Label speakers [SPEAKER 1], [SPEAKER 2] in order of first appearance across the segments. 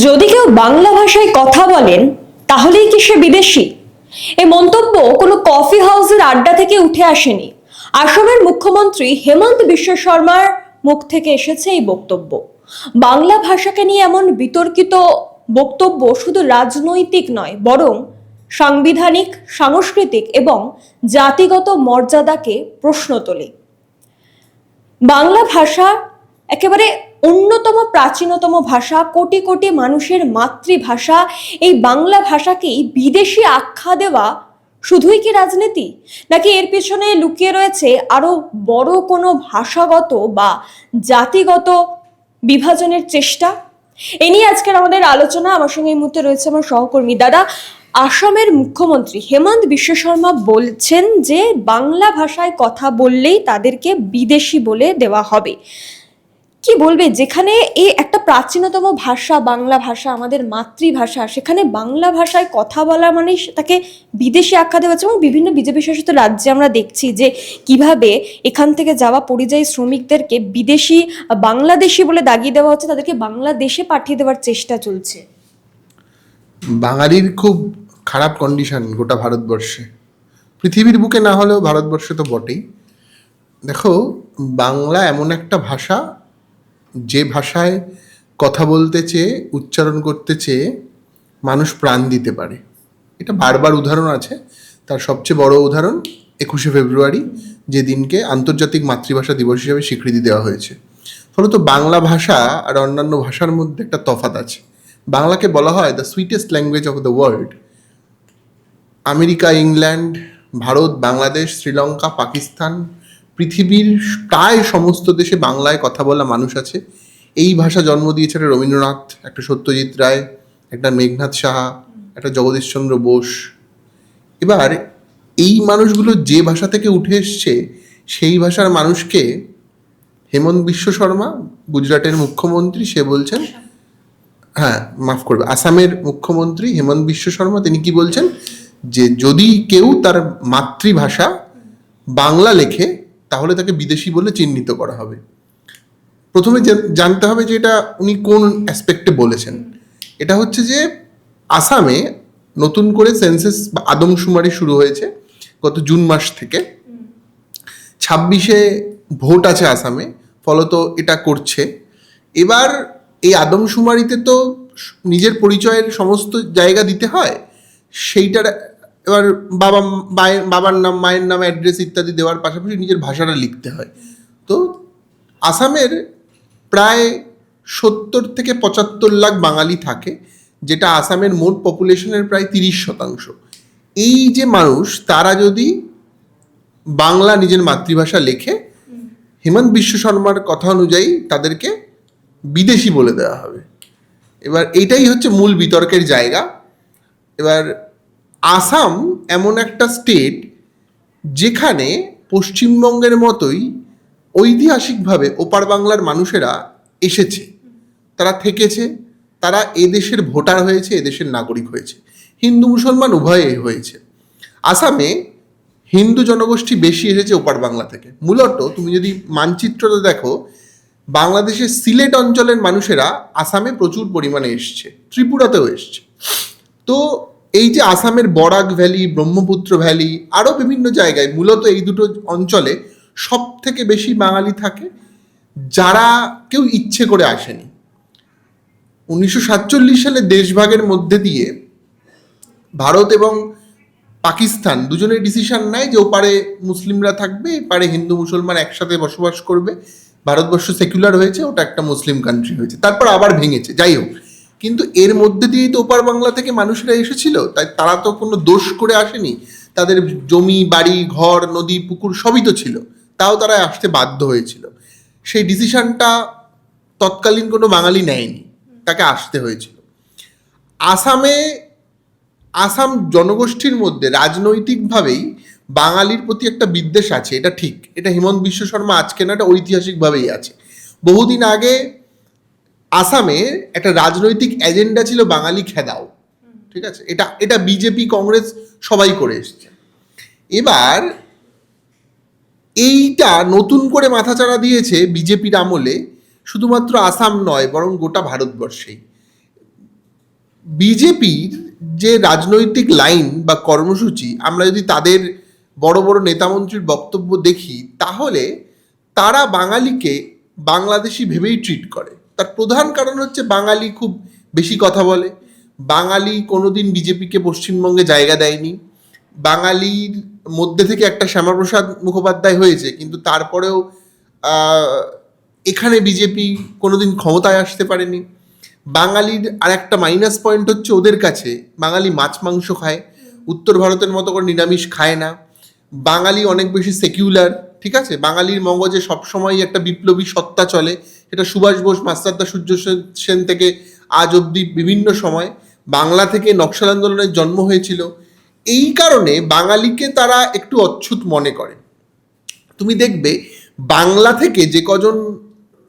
[SPEAKER 1] যদি কেউ বাংলা ভাষায় কথা বলেন, তাহলেই কি সে বিদেশি? এ মন্তব্য কোনো কফি হাউসের আড্ডা থেকে উঠে আসেনি। আসামের মুখ্যমন্ত্রী হেমন্ত বিশ্ব শর্মার মুখ থেকে এসেছে এই বক্তব্য। বাংলা ভাষাকে নিয়ে এমন বিতর্কিত বক্তব্য শুধু রাজনৈতিক নয়, বরং সাংবিধানিক, সাংস্কৃতিক এবং জাতিগত মর্যাদাকে প্রশ্ন তোলে। বাংলা ভাষা একেবারে অন্যতম প্রাচীনতম ভাষা, কোটি কোটি মানুষের মাতৃভাষা। এই বাংলা ভাষাকেই বিদেশি আখ্যা দেওয়া শুধুই কি রাজনীতি? নাকি এর পিছনে লুকিয়ে রয়েছে আরও বড় কোনো ভাষাগত বা জাতিগত বিভাজনের চেষ্টা? এ নিয়ে আজকের আমাদের আলোচনা। আমার সঙ্গে এই মুহূর্তে রয়েছে আমার সহকর্মী দাদা, আসামের মুখ্যমন্ত্রী হেমন্ত বিশ্ব শর্মা বলছেন যে, বাংলা ভাষায় কথা বললেই তাদেরকে বিদেশি বলে দেওয়া হবে। কি বলবে? যেখানে এই একটা প্রাচীনতম ভাষা, বাংলা ভাষা, আমাদের মাতৃভাষা, সেখানে বাংলা ভাষায় কথা বলা মানে তাকে বিদেশি আখ্যা দেওয়া হচ্ছে এবং বিভিন্ন বিজেপি শাসিত রাজ্যে আমরা দেখছি যে কীভাবে এখান থেকে যাওয়া পরিযায়ী শ্রমিকদেরকে বিদেশি, বাংলাদেশি বলে দাগিয়ে দেওয়া হচ্ছে, তাদেরকে বাংলাদেশে পাঠিয়ে দেওয়ার চেষ্টা চলছে।
[SPEAKER 2] বাঙালির খুব খারাপ কন্ডিশন গোটা ভারতবর্ষে। পৃথিবীর বুকে না হলেও ভারতবর্ষে তো বটেই। দেখো, বাংলা এমন একটা ভাষা যে ভাষায় কথা বলতে চেয়ে, উচ্চারণ করতে চেয়ে মানুষ প্রাণ দিতে পারে। এটা বারবার উদাহরণ আছে। তার সবচেয়ে বড় উদাহরণ একুশে ফেব্রুয়ারি, যে দিনকে আন্তর্জাতিক মাতৃভাষা দিবস হিসেবে স্বীকৃতি দেওয়া হয়েছে। ফলত বাংলা ভাষা আর অন্যান্য ভাষার মধ্যে একটা তফাৎ আছে। বাংলাকে বলা হয় the sweetest language of the world America, England, Bharat, Bangladesh, Sri Lanka, Pakistan পৃথিবীর প্রায় সমস্ত দেশে বাংলায় কথা বলা মানুষ আছে। এই ভাষা জন্ম দিয়েছে একটা রবীন্দ্রনাথ, একটা সত্যজিৎ রায়, একটা মেঘনাথ সাহা, একটা জগদীশচন্দ্র বোস। এবার এই মানুষগুলো যে ভাষা থেকে উঠে এসছে, সেই ভাষার মানুষকে হেমন্ত বিশ্ব শর্মা, গুজরাটের মুখ্যমন্ত্রী, সে বলছেন হ্যাঁ মাফ করবে, আসামের মুখ্যমন্ত্রী হেমন্ত বিশ্ব শর্মা, তিনি কি বলছেন? যে যদি কেউ তার মাতৃভাষা বাংলা লেখে তাহলে তাকে বিদেশি বলে চিহ্নিত করা হবে। প্রথমে জানতে হবে যে এটা উনি কোন অ্যাসপেক্টে বলেছেন। এটা হচ্ছে যে আসামে নতুন করে সেন্সেস বা আদমশুমারি শুরু হয়েছে গত জুন মাস থেকে। ছাব্বিশে ভোট আছে আসামে, ফলত এটা করছে। এবার এই আদমশুমারিতে তো নিজের পরিচয়ের সমস্ত জায়গা দিতে হয়, সেইটার এবার বাবা মায়ের বাবার নাম, মায়ের নাম অ্যাড্রেস ইত্যাদি দেওয়ার পাশাপাশি নিজের ভাষাটা লিখতে হয়। তো আসামের প্রায় সত্তর থেকে পঁচাত্তর লাখ বাঙালি থাকে, যেটা আসামের মোট পপুলেশনের প্রায় তিরিশ শতাংশ। এই যে মানুষ, তারা যদি বাংলা নিজের মাতৃভাষা লেখে, হেমন্ত বিশ্ব শর্মার কথা অনুযায়ী তাদেরকে বিদেশি বলে দেওয়া হবে। এবার এইটাই হচ্ছে মূল বিতর্কের জায়গা। এবার আসাম এমন একটা স্টেট যেখানে পশ্চিমবঙ্গের মতোই ঐতিহাসিকভাবে ওপার বাংলার মানুষেরা এসেছে। তারা থেকেছে, তারা এদেশের ভোটার হয়েছে, এদেশের নাগরিক হয়েছে। হিন্দু, মুসলমান উভয়ে হয়েছে। আসামে হিন্দু জনগোষ্ঠী বেশি এসেছে ওপার বাংলা থেকে। মূলত তুমি যদি মানচিত্রটা দেখো, বাংলাদেশের সিলেট অঞ্চলের মানুষেরা আসামে প্রচুর পরিমাণে এসছে, ত্রিপুরাতেও এসছে। তো এই যে আসামের বরাক ভ্যালি, ব্রহ্মপুত্র ভ্যালি আরও বিভিন্ন জায়গায়, মূলত এই দুটো অঞ্চলে সব থেকে বেশি বাঙালি থাকে, যারা কেউ ইচ্ছে করে আসেনি। উনিশশো সাতচল্লিশ সালে দেশভাগের মধ্যে দিয়ে ভারত এবং পাকিস্তান দুজনে ডিসিশন নেয় যে ওপারে মুসলিমরা থাকবে, এপারে হিন্দু মুসলমান একসাথে বসবাস করবে। ভারতবর্ষ সেকুলার হয়েছে, ওটা একটা মুসলিম কান্ট্রি হয়েছে। তারপর আবার ভেঙেছে। যাই হোক কিন্তু এর মধ্যে দিয়েই তো ওপার বাংলা থেকে মানুষেরা এসেছিল, তাই তারা তো কোনো দোষ করে আসেনি। তাদের জমি, বাড়ি, ঘর, নদী, পুকুর সবই তো ছিল, তাও তারা আসতে বাধ্য হয়েছিল। সেই ডিসিশনটা তৎকালীন কোনো বাঙালি নেয়নি, তাকে আসতে হয়েছিল। আসামে, আসাম জনগোষ্ঠীর মধ্যে রাজনৈতিকভাবেই বাঙালির প্রতি একটা বিদ্বেষ আছে, এটা ঠিক। এটা হিমন্ত বিশ্ব শর্মা আজকে না, এটা ঐতিহাসিকভাবেই আছে। বহুদিন আগে আসামে একটা রাজনৈতিক এজেন্ডা ছিল বাঙালি খেদাও। ঠিক আছে? এটা এটা বিজেপি, কংগ্রেস সবাই করে এসছে। এবার এইটা নতুন করে মাথাচাড়া দিয়েছে বিজেপির আমলে শুধুমাত্র আসাম নয়, বরং গোটা ভারতবর্ষেই। বিজেপির যে রাজনৈতিক লাইন বা কর্মসূচি, আমরা যদি তাদের বড় বড় নেতামন্ত্রীর বক্তব্য দেখি, তাহলে তারা বাঙালিকে বাংলাদেশি ভেবেই ট্রিট করে। তার প্রধান কারণ হচ্ছে বাঙালি খুব বেশি কথা বলে। বাঙালি কোনোদিন বিজেপিকে পশ্চিমবঙ্গে জায়গা দেয়নি। বাঙালির মধ্যে থেকে একটা শ্যামাপ্রসাদ মুখোপাধ্যায় হয়েছে, কিন্তু তারপরেও এখানে বিজেপি কোনোদিন ক্ষমতায় আসতে পারেনি। বাঙালির আর একটা মাইনাস পয়েন্ট হচ্ছে ওদের কাছে, বাঙালি মাছ মাংস খায়, উত্তর ভারতের মতো করে নিরামিষ খায় না। বাঙালি অনেক বেশি সেকিউলার ঠিক আছে? বাঙালির মগজে সবসময় একটা বিপ্লবী সত্তা চলে এটা সুভাষ বোস মাস্টারদা সূর্য সেন- থেকে আজ অবধি বিভিন্ন সময় বাংলা থেকে নকশাল আন্দোলনের জন্ম হয়েছিল। এই কারণে বাঙালিকে তারা একটু অচ্ছুত মনে করে। তুমি দেখবে বাংলা থেকে যে কজন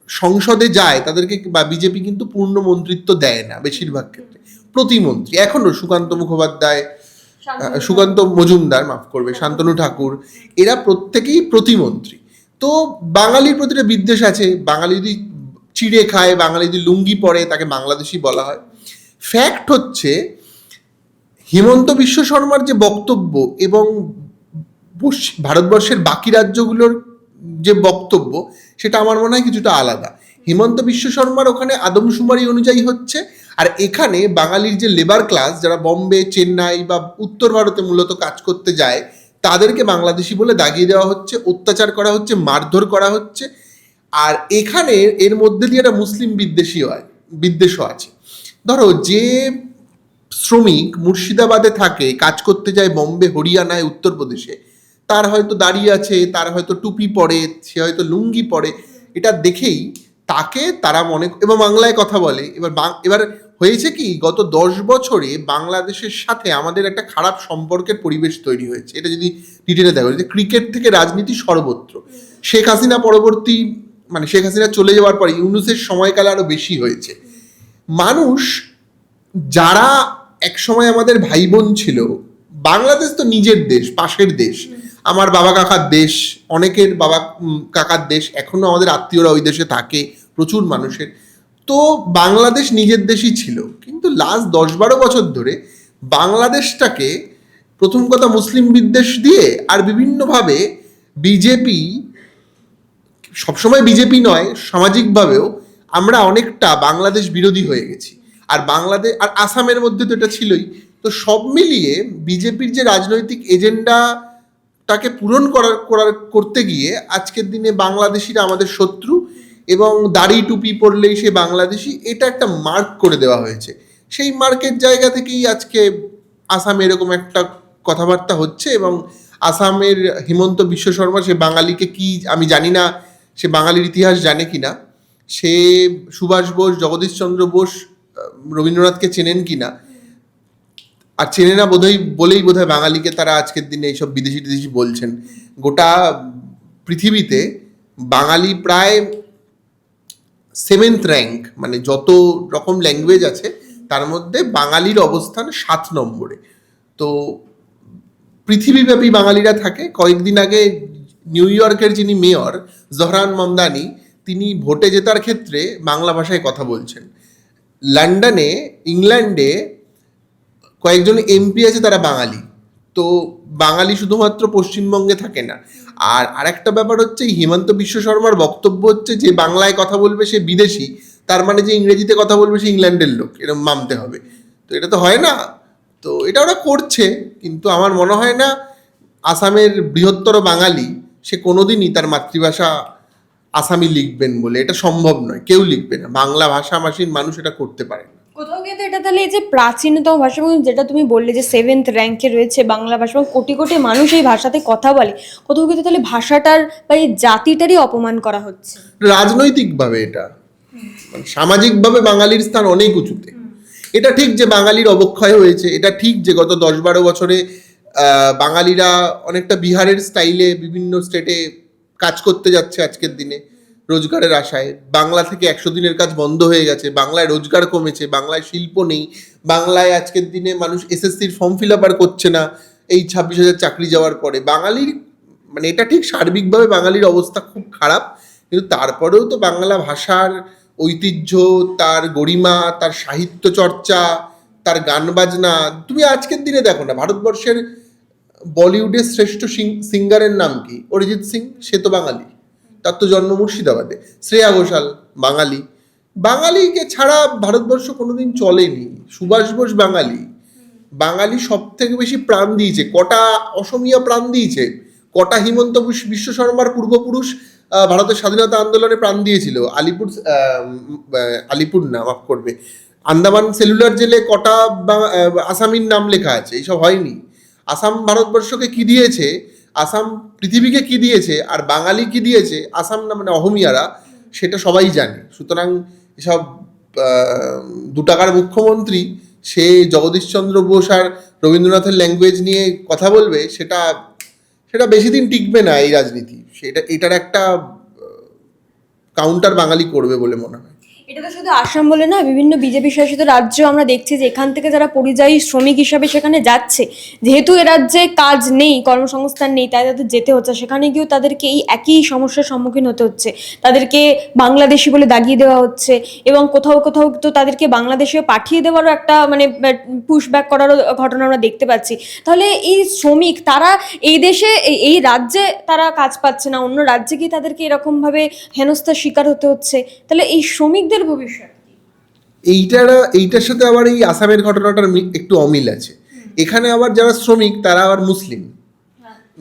[SPEAKER 2] সংসদে যায় তাদেরকে বা বিজেপি কিন্তু পূর্ণ মন্ত্রিত্ব দেয় না বেশিরভাগ ক্ষেত্রে। প্রতিমন্ত্রী। এখনও সুকান্ত মুখোপাধ্যায় সুকান্ত মজুমদার মাফ করবে শান্তনু ঠাকুর এরা প্রত্যেকেই প্রতিমন্ত্রী। তো বাঙালির প্রতি একটা বিদ্বেষ আছে। বাঙালি যদি চিড়ে খায় বাঙালি যদি লুঙ্গি পরে, তাকে বাংলাদেশি বলা হয়। ফ্যাক্ট হচ্ছে, হিমন্ত বিশ্ব শর্মার যে বক্তব্য এবং ভারতবর্ষের বাকি রাজ্যগুলোর যে বক্তব্য, সেটা আমার মনে হয় কিছুটা আলাদা। হিমন্ত বিশ্ব শর্মার ওখানে আদমশুমারি অনুযায়ী হচ্ছে, আর এখানে বাঙালির যে লেবার ক্লাস যারা বম্বে, চেন্নাই বা উত্তর ভারতে মূলত কাজ করতে যায়, তাদেরকে বাংলাদেশি বলে দাগিয়ে দেওয়া হচ্ছে, অত্যাচার করা হচ্ছে, মারধর করা হচ্ছে আর এখানে এর মধ্যে দিয়ে একটা মুসলিম বিদ্বেষী হয়, বিদ্বেষও আছে। ধরো যে শ্রমিক মুর্শিদাবাদে থাকে, কাজ করতে যায় বম্বে, হরিয়ানায়, উত্তরপ্রদেশে, তার হয়তো দাঁড়িয়ে আছে, তার হয়তো টুপি পরে, সে হয়তো লুঙ্গি পরে, এটা দেখেই তাকে তারা মনে এবং বাংলায় কথা বলে, এবার এবার হয়েছে কি, গত দশ বছরে বাংলাদেশের সাথে আমাদের একটা খারাপ সম্পর্কের পরিবেশ তৈরি হয়েছে। এটা যদি ডিটেলে দেখো যে ক্রিকেট থেকে রাজনীতি সর্বত্র, শেখ হাসিনা পরবর্তী মানে শেখ হাসিনা চলে যাওয়ার পরে ইউনুসের সময়কাল আরও বেশি হয়েছে। মানুষ যারা একসময় আমাদের ভাই বোন ছিল, বাংলাদেশ তো নিজের দেশ, পাশের দেশ। আমার বাবা কাকার দেশ, অনেকের বাবা কাকার দেশ, এখনও আমাদের আত্মীয়রা ওই দেশে থাকে, প্রচুর মানুষের। তো বাংলাদেশ নিজের দেশই ছিল। কিন্তু লাস্ট দশ বারো বছর ধরে বাংলাদেশটাকে প্রথম কথা মুসলিম বিদ্বেষ দিয়ে আর বিভিন্নভাবে বিজেপি সবসময় বিজেপি নয়, সামাজিকভাবেও আমরা অনেকটা বাংলাদেশ বিরোধী হয়ে গেছি। আর বাংলাদেশ আর আসামের মধ্যে তো এটা ছিলই। তো সব মিলিয়ে বিজেপির যে রাজনৈতিক এজেন্ডাটাকে পূরণ করার করার, করতে গিয়ে আজকের দিনে বাংলাদেশিরা আমাদের শত্রু এবং দাড়ি টুপি পরলেই সে বাংলাদেশি, এটা একটা মার্ক করে দেওয়া হয়েছে। সেই মার্কের জায়গা থেকেই আজকে আসামে এরকম একটা কথাবার্তা হচ্ছে এবং আসামের হিমন্ত বিশ্ব শর্মা, সে বাঙালিকে কি, আমি জানি না সে বাঙালির ইতিহাস জানে কি না সে সুভাষ বোস জগদীশচন্দ্র বোস রবীন্দ্রনাথকে চেনেন কি না আর চেনে না বোধহয়, বলেই বোধহয় বাঙালিকে তারা আজকের দিনে এইসব বিদেশি টিদেশি বলছেন। গোটা পৃথিবীতে বাঙালি প্রায় সেভেন্থ র্যাঙ্ক মানে যত রকম ল্যাঙ্গুয়েজ আছে, তার মধ্যে বাঙালির অবস্থান সাত নম্বরে। তো পৃথিবীব্যাপী বাঙালিরা থাকে। কয়েকদিন আগে নিউ ইয়র্কের যিনি মেয়র, জহরান মমদানি, তিনি ভোটে জেতার ক্ষেত্রে বাংলা ভাষায় কথা বলছেন। লন্ডনে, ইংল্যান্ডে কয়েকজন এমপি আছে, তারা বাঙালি। তো বাঙালি শুধুমাত্র পশ্চিমবঙ্গে থাকে না। আর আরেকটা ব্যাপার হচ্ছে, হিমন্ত বিশ্ব শর্মার বক্তব্য হচ্ছে, যে বাংলায় কথা বলবে সে বিদেশি, তার মানে যে ইংরেজিতে কথা বলবে সে ইংল্যান্ডের লোক এরকম মানতে হবে। তো এটা তো হয় না। তো এটা ওরা করছে, কিন্তু আমার মনে হয় না, আসামের বৃহত্তর বাঙালি সে কোনোদিনই তার মাতৃভাষা আসামি লিখবেন বলে এটা সম্ভব নয় কেউ লিখবে না। বাংলা ভাষাভাষীর মানুষ এটা করতে পারে না।
[SPEAKER 1] কোথাও গিয়ে তো এটা তাহলে এই যে প্রাচীনতম ভাষা এবং যেটা তুমি বললে যে সেভেন্থ র্যাঙ্কে রয়েছে বাংলা ভাষা এবং কোটি কোটি মানুষ এই ভাষাতে কথা বলে কোথাও গিয়ে তাহলে ভাষাটার বা এই জাতিটারই অপমান করা হচ্ছে?
[SPEAKER 2] রাজনৈতিকভাবে এটা। মানে সামাজিকভাবে বাঙালির স্থান অনেক উঁচুতে। এটা ঠিক যে বাঙালির অবক্ষয় হয়েছে এটা ঠিক যে গত দশ বারো বছরে বাঙালিরা অনেকটা বিহারের স্টাইলে বিভিন্ন স্টেটে কাজ করতে যাচ্ছে আজকের দিনে রোজগারের আশায়। বাংলা থেকে একশো দিনের কাজ বন্ধ হয়ে গেছে। বাংলায় রোজগার কমেছে, বাংলায় শিল্প নেই, বাংলায় আজকের দিনে মানুষ এসএসসির ফর্ম ফিল আপ আর করছে না এই ছাব্বিশ হাজার চাকরি যাওয়ার পরে। বাঙালির মানে এটা ঠিক সার্বিকভাবে বাঙালির অবস্থা খুব খারাপ, কিন্তু তারপরেও তো বাংলা ভাষার ঐতিহ্য, তার গরিমা, তার সাহিত্য চর্চা, তার গান বাজনা, তুমি আজকের দিনে দেখো না, ভারতবর্ষের বলিউডের শ্রেষ্ঠ সিঙ্গারের নাম কি? অরিজিৎ সিং, সে তো বাঙালি। তার তো জন্ম মুর্শিদাবাদে। শ্রেয়া ঘোষাল, বাঙালি। বাঙালিকে ছাড়া ভারতবর্ষ কোনোদিন চলেনি। সুভাষ বোস বাঙালি। বাঙালি সব থেকে বেশি প্রাণ দিয়েছে। কটা অসমিয়া প্রাণ দিয়েছে? কটা হিমন্ত বিশ্ব শর্মার পূর্বপুরুষ ভারতের স্বাধীনতা আন্দোলনে প্রাণ দিয়েছিল? আলিপুর আলিপুর না, মাফ করবে। আন্দামান সেলুলার জেলে কটা আসামির নাম লেখা আছে? এইসব হয়নি। আসাম ভারতবর্ষকে কি দিয়েছে? আসাম পৃথিবীকে কি দিয়েছে? আর বাঙালি কি দিয়েছে? আসাম না মানে অহমিয়ারা, সেটা সবাই জানে। সুতরাং এসব দু টাকার মুখ্যমন্ত্রী, সে জগদীশচন্দ্র বোস আর রবীন্দ্রনাথের ল্যাঙ্গুয়েজ নিয়ে কথা বলবে, সেটা সেটা বেশি দিন টিকবে না এই রাজনীতি। সেটা, এটার একটা কাউন্টার বাঙালি করবে বলে মনে হয়।
[SPEAKER 1] এটা তো শুধু আসাম বলে না বিভিন্ন বিজেপি শাসিত রাজ্য আমরা দেখছি যে এখান থেকে যারা পরিযায়ী শ্রমিক হিসাবে সেখানে যাচ্ছে। যেহেতু এ রাজ্যে কাজ নেই, কর্মসংস্থান নেই, তাই তাদের যেতে হচ্ছে। সেখানে গিয়েও তাদেরকে এই একই সমস্যার সম্মুখীন হতে হচ্ছে। তাদেরকে বাংলাদেশি বলে দাগিয়ে দেওয়া হচ্ছে এবং কোথাও কোথাও তো তাদেরকে বাংলাদেশে পাঠিয়ে দেওয়ারও একটা মানে পুশ ব্যাক করারও ঘটনা আমরা দেখতে পাচ্ছি। তাহলে এই শ্রমিক, তারা এই দেশে, এই রাজ্যে তারা কাজ পাচ্ছে না, অন্য রাজ্যে গিয়ে তাদেরকে এরকমভাবে হেনস্থার শিকার হতে হচ্ছে। তাহলে এই শ্রমিকদের ভবিষ্যৎ
[SPEAKER 2] এইটার এইটার সাথে আবার এই আসামের ঘটনাটার একটু অমিল আছে। এখানে আবার যারা শ্রমিক তারা আবার মুসলিম।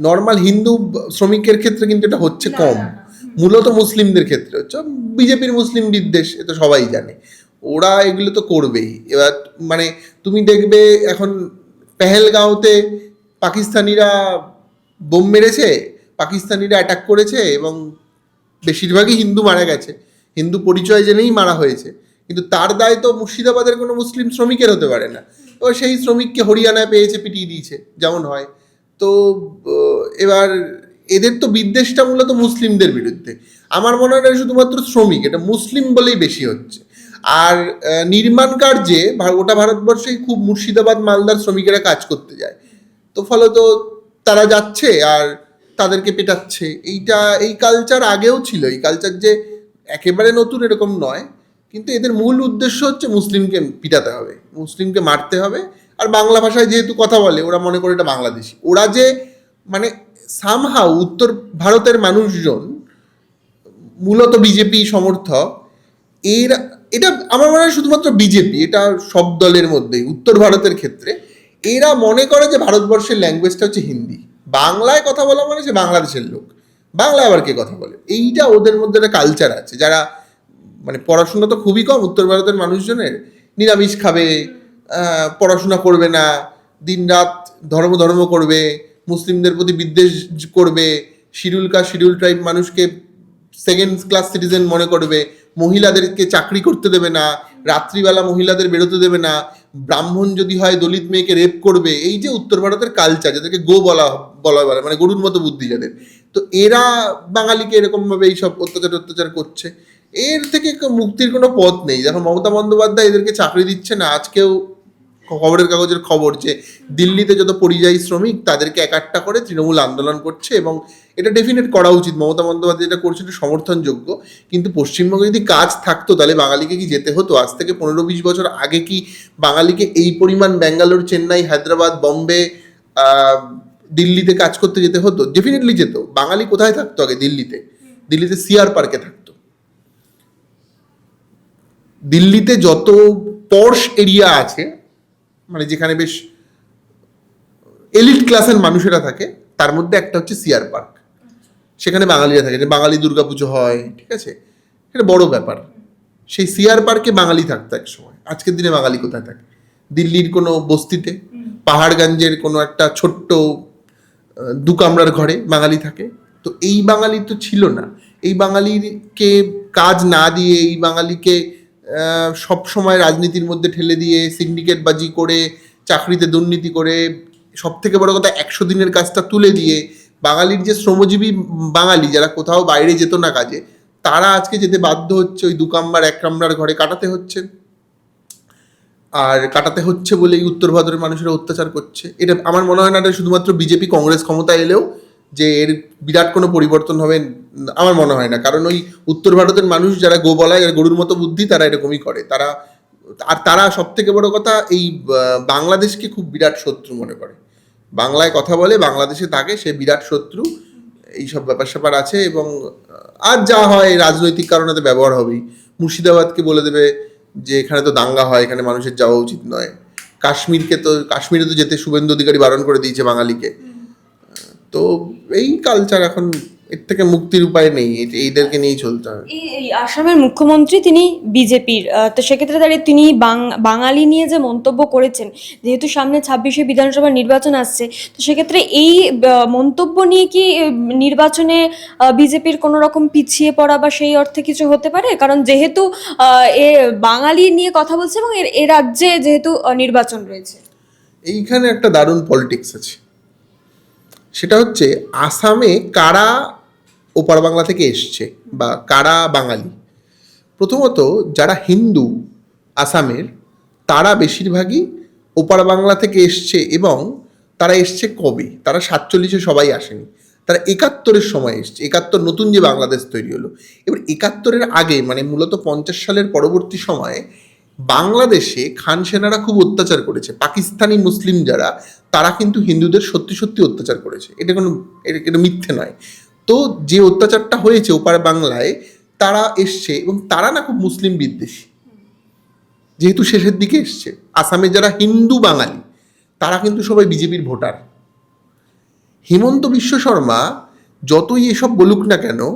[SPEAKER 2] নর্মাল হিন্দু শ্রমিকের ক্ষেত্রে কিন্তু এটা হচ্ছে কম। মূলত মুসলিমদের ক্ষেত্রে হচ্ছে। বিজেপির মুসলিম বিদ্বেষ এ তো সবাই জানে। ওরা এগুলো তো করবেই। এবার মানে তুমি দেখবে এখন পেহেলগাঁওতে পাকিস্তানিরা বোম মেরেছে পাকিস্তানিরা অ্যাটাক করেছে এবং বেশিরভাগই হিন্দু মারা গেছে। হিন্দু পরিচয় জেনেই মারা হয়েছে। কিন্তু তার দায় তো মুর্শিদাবাদের কোনো মুসলিম শ্রমিকের হতে পারে না। তো সেই শ্রমিককে হরিয়ানায় পেয়েছে, পিটিয়ে দিয়েছে, যেমন হয়। তো এবার এদের তো বিদ্বেষটা মূলত মুসলিমদের বিরুদ্ধে। আমার মনে হয় শুধুমাত্র শ্রমিক, এটা মুসলিম বলেই বেশি হচ্ছে। আর নির্মাণ কার্যে গোটা ভারতবর্ষেই খুব মুর্শিদাবাদ, মালদার শ্রমিকেরা কাজ করতে যায়। তো ফলত তারা যাচ্ছে আর তাদেরকে পেটাচ্ছে। এইটা, এই কালচার আগেও ছিল। এই কালচার যে একেবারে নতুন এরকম নয়, কিন্তু এদের মূল উদ্দেশ্য হচ্ছে মুসলিমকে পিটাতে হবে, মুসলিমকে মারতে হবে। আর বাংলা ভাষায় যেহেতু কথা বলে, ওরা মনে করে এটা বাংলাদেশি। ওরা যে মানে সামহাও উত্তর ভারতের মানুষজন, মূলত বিজেপি সমর্থক, এরা, এটা আমার মনে হয় শুধুমাত্র বিজেপি, এটা সব দলের মধ্যেই, উত্তর ভারতের ক্ষেত্রে। এরা মনে করে যে ভারতবর্ষের ল্যাঙ্গুয়েজটা হচ্ছে হিন্দি। বাংলায় কথা বলা মানে সে বাংলাদেশের লোক। বাংলায় আবার কে কথা বলে? এইটা ওদের মধ্যে একটা কালচার আছে। যারা মানে পড়াশোনা তো খুবই কম, উত্তর ভারতের মানুষজনের। নিরামিষ খাবে পড়াশোনা করবে না, দিনরাত ধর্ম ধর্ম করবে, মুসলিমদের প্রতি বিদ্বেষ করবে, শিডিউল কাস্ট শিডিউল ট্রাইব মানুষকে সেকেন্ড ক্লাস সিটিজেন মনে করবে, মহিলাদেরকে চাকরি করতে দেবে না, রাত্রিবেলা মহিলাদের বেরোতে দেবে না, ব্রাহ্মণ যদি হয় দলিত মেয়েকে রেপ করবে, এই যে উত্তর ভারতের কালচার যাদেরকে গো বলা, বলে মানে গরুর মতো বুদ্ধি যাদের। তো এরা বাঙালিকে এরকমভাবে এইসব অত্যাচার অত্যাচার করছে। এর থেকে মুক্তির কোনো পথ নেই। যখন মমতা বন্দ্যোপাধ্যায় এদেরকে চাকরি দিচ্ছে না। আজকেও খবরের কাগজের খবর যে দিল্লিতে যত পরিযায়ী শ্রমিক, তাদেরকে একাট্টা করে তৃণমূল আন্দোলন করছে এবং এটা ডেফিনেট করা উচিত। মমতা বন্দ্যোপাধ্যায় যেটা করছে এটা সমর্থনযোগ্য। কিন্তু পশ্চিমবঙ্গে যদি কাজ থাকতো, তাহলে বাঙালিকে কি যেতে হতো? আজ থেকে পনেরো বিশ বছর আগে কি বাঙালিকে এই পরিমাণ ব্যাঙ্গালোর, চেন্নাই, হায়দ্রাবাদ, বম্বে দিল্লিতে কাজ করতে যেতে হতো ডেফিনেটলি যেত। বাঙালি কোথায় থাকতো আগে? দিল্লিতে। দিল্লিতে সিআর পার্কে থাকতো। দিল্লিতে যত পর্শ এরিয়া আছে মানে যেখানে বেশ এলিট ক্লাসের মানুষেরা থাকে তার মধ্যে একটা হচ্ছে সিআর পার্ক সেখানে বাঙালিরা থাকে। যে বাঙালি দুর্গাপুজো হয় ঠিক আছে? এটা বড় ব্যাপার। সেই সিআর পার্কে বাঙালি থাকতো এক সময়। আজকের দিনে বাঙালি কোথায় থাকে? দিল্লির কোনো বস্তিতে পাহাড়গঞ্জের কোনো একটা ছোট্ট দু কামরার ঘরে বাঙালি থাকে। তো এই বাঙালি তো ছিল না। এই বাঙালিকে কাজ না দিয়ে, এই বাঙালিকে সব সময় রাজনীতির মধ্যে ঠেলে দিয়ে সিন্ডিকেট বাজি করে, চাকরিতে দুর্নীতি করে সব থেকে বড় কথা একশো দিনের কাজটা তুলে দিয়ে, বাঙালির যে শ্রমজীবী বাঙালি, যারা কোথাও বাইরে যেত না কাজে, তারা আজকে যেতে বাধ্য হচ্ছে ওই দু কামরার, এক কামরার ঘরে কাটাতে হচ্ছে। আর কাটাতে হচ্ছে বলে এই উত্তর ভারতের মানুষেরা অত্যাচার করছে। এটা আমার মনে হয় না, এটা শুধুমাত্র বিজেপি কংগ্রেস ক্ষমতা এলেও যে এর বিরাট কোনো পরিবর্তন হবে, আমার মনে হয় না। কারণ ওই উত্তর ভারতের মানুষ যারা গো বলায় গরুর মতো বুদ্ধি, তারা এরকমই করে। তারা, আর তারা সব থেকে বড় কথা এই বাংলাদেশকে খুব বিরাট শত্রু মনে করে। বাংলায় কথা বলে, বাংলাদেশে থাকে, সে বিরাট শত্রু। এইসব ব্যাপার স্যাপার আছে এবং আর যা হয়, রাজনৈতিক কারণে তো ব্যবহার হবেই। মুর্শিদাবাদকে বলে দেবে যে এখানে তো দাঙ্গা হয় এখানে মানুষের যাওয়া উচিত নয়। কাশ্মীরকে তো কাশ্মীরে তো যেতে শুভেন্দু অধিকারী বারণ করে দিয়েছে বাঙালিকে। তো এই কালচার এখন এর থেকে মুক্তির উপায় নেই এইদেরকে নিয়েই চলতে হবে।
[SPEAKER 1] এই আসামের মুখ্যমন্ত্রী তিনি বিজেপির তো সেক্ষেত্রে দাঁড়িয়ে তিনি বাঙালি নিয়ে যে মন্তব্য করেছেন যেহেতু সামনে ছাব্বিশে বিধানসভা নির্বাচন আসছে তো সেক্ষেত্রে এই মন্তব্য নিয়ে কি নির্বাচনে বিজেপির কোনো রকম পিছিয়ে পড়া বা সেই অর্থে কিছু হতে পারে? কারণ যেহেতু এ বাঙালি নিয়ে কথা বলছে এবং এ রাজ্যে যেহেতু নির্বাচন রয়েছে।
[SPEAKER 2] এইখানে একটা দারুণ পলিটিক্স আছে। সেটা হচ্ছে আসামে কারা ওপার বাংলা থেকে এসছে বা কারা বাঙালি? প্রথমত যারা হিন্দু আসামের, তারা বেশিরভাগই ওপার বাংলা থেকে এসছে এবং তারা এসছে কবে? তারা সাতচল্লিশে সবাই আসেনি। তারা একাত্তরের সময় এসছে। একাত্তর নতুন যে বাংলাদেশ তৈরি হলো। এবার একাত্তরের আগে মানে মূলত পঞ্চাশ সালের পরবর্তী সময়ে বাংলাদেশে খান সেনারা খুব অত্যাচার করেছে। পাকিস্তানি মুসলিম যারা, তারা কিন্তু হিন্দুদের সত্যি সত্যি অত্যাচার করেছে। এটা কোনো, এটা মিথ্যে নয়। তো যে অত্যাচারটা হয়েছে ওপার বাংলায়, তারা এসছে এবং তারা না খুব মুসলিম বিদ্বেষী। যেহেতু শেষের দিকে এসছে। আসামে যারা হিন্দু বাঙালি, তারা কিন্তু সবাই বিজেপির ভোটার। হিমন্ত বিশ্ব শর্মা যতই এসব বলুক না কেন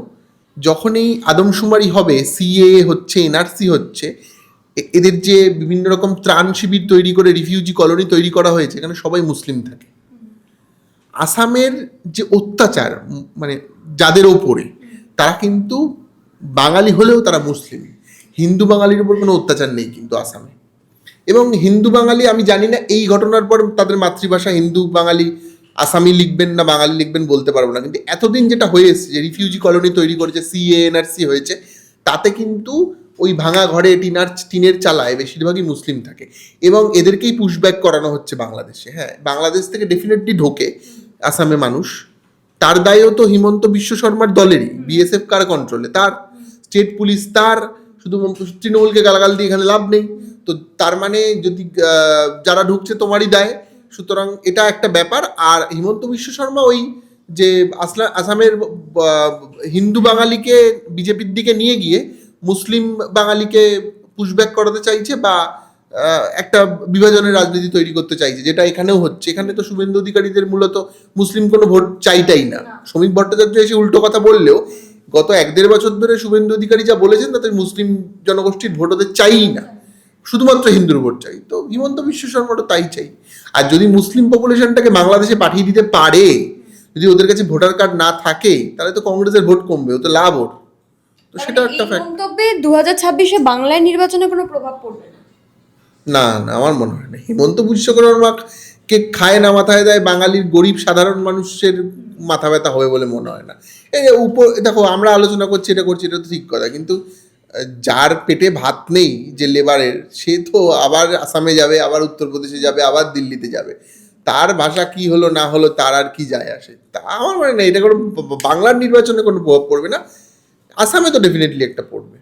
[SPEAKER 2] যখন এই আদমশুমারি হবে সিএ হচ্ছে এনআরসি হচ্ছে এদের যে বিভিন্ন রকম ত্রাণ শিবির তৈরি করে রিফিউজি কলোনি তৈরি করা হয়েছে, এখানে সবাই মুসলিম থাকে। আসামের যে অত্যাচার মানে যাদের ওপরে, তারা কিন্তু বাঙালি হলেও তারা মুসলিম। হিন্দু বাঙালির উপর কোনো অত্যাচার নেই কিন্তু আসামে। এবং হিন্দু বাঙালি, আমি জানি না, এই ঘটনার পর তাদের মাতৃভাষা হিন্দু বাঙালি, আসামি লিখবেন না বাঙালি লিখবেন বলতে পারব না। কিন্তু এতদিন যেটা হয়ে এসছে, যে রিফিউজি কলোনি তৈরি করেছে সিএ এনআরসি হয়েছে, তাতে কিন্তু ওই ভাঙা ঘরে টিনার টিনের চালায় বেশিরভাগই মুসলিম থাকে। এবং এদেরকেই পুশব্যাক করানো হচ্ছে বাংলাদেশে হ্যাঁ। বাংলাদেশ থেকে ডেফিনেটলি ঢোকে আসামে মানুষ। তার দায়ও তো হিমন্ত বিশ্ব শর্মার দলেরই বিএসএফ কার কন্ট্রোলে তার স্টেট পুলিশ তার শুধু তৃণমূলকে গালাগাল দিয়ে এখানে লাভ নেই। তো তার মানে যদি যারা ঢুকছে তোমারই দায়। সুতরাং এটা একটা ব্যাপার। আর হিমন্ত বিশ্ব শর্মা ওই যে আসলা আসামের হিন্দু বাঙালিকে বিজেপির দিকে নিয়ে গিয়ে মুসলিম বাঙালিকে পুশব্যাক করাতে চাইছে বা একটা বিভাজনের রাজনীতি তৈরি করতে চাইছে যেটা এখানেও হচ্ছে। এখানে তো শুভেন্দু অধিকারীদের মূলত মুসলিম কোনো ভোট চাইটাই না। শ্রমিক ভট্টাচার্য এসে উল্টো কথা বললেও গত এক দেড় বছর ধরে শুভেন্দু অধিকারী যা বলেছেন তাতে মুসলিম জনগোষ্ঠীর ভোট ওদের চাইই না। শুধুমাত্র হিন্দুর ভোট চাই। তো হিমন্ত বিশ্ব শর্মাটা তাই চাই। আর যদি মুসলিম পপুলেশনটাকে বাংলাদেশে পাঠিয়ে দিতে পারে যদি ওদের কাছে ভোটার কার্ড না থাকে তাহলে তো কংগ্রেসের ভোট কমবে ও তো লাভ ওর। তো সেটা একটা ফ্যাক্ট
[SPEAKER 1] মন্তব্যে দু হাজার ছাব্বিশে বাংলায় নির্বাচনে কোনো প্রভাব পড়বে না।
[SPEAKER 2] না আমার মনে হয় না। হিমন্ত বিশ্ব শর্মাকে খায় না মাথায় দেয় বাঙালির গরিব সাধারণ মানুষের মাথা ব্যথা হবে বলে মনে হয় না। এই যে উপর দেখো আমরা আলোচনা করছি এটা করছি এটা তো ঠিক কথা। কিন্তু যার পেটে ভাত নেই যে লেবারের সে তো আবার আসামে যাবে আবার উত্তরপ্রদেশে যাবে আবার দিল্লিতে যাবে। তার ভাষা কি হলো না হলো তার আর কি যায় আসে? তা আমার মানে না এটা কোনো বাংলার নির্বাচনে কোনো প্রভাব পড়বে না। আসামে তো ডেফিনেটলি একটা পড়বে।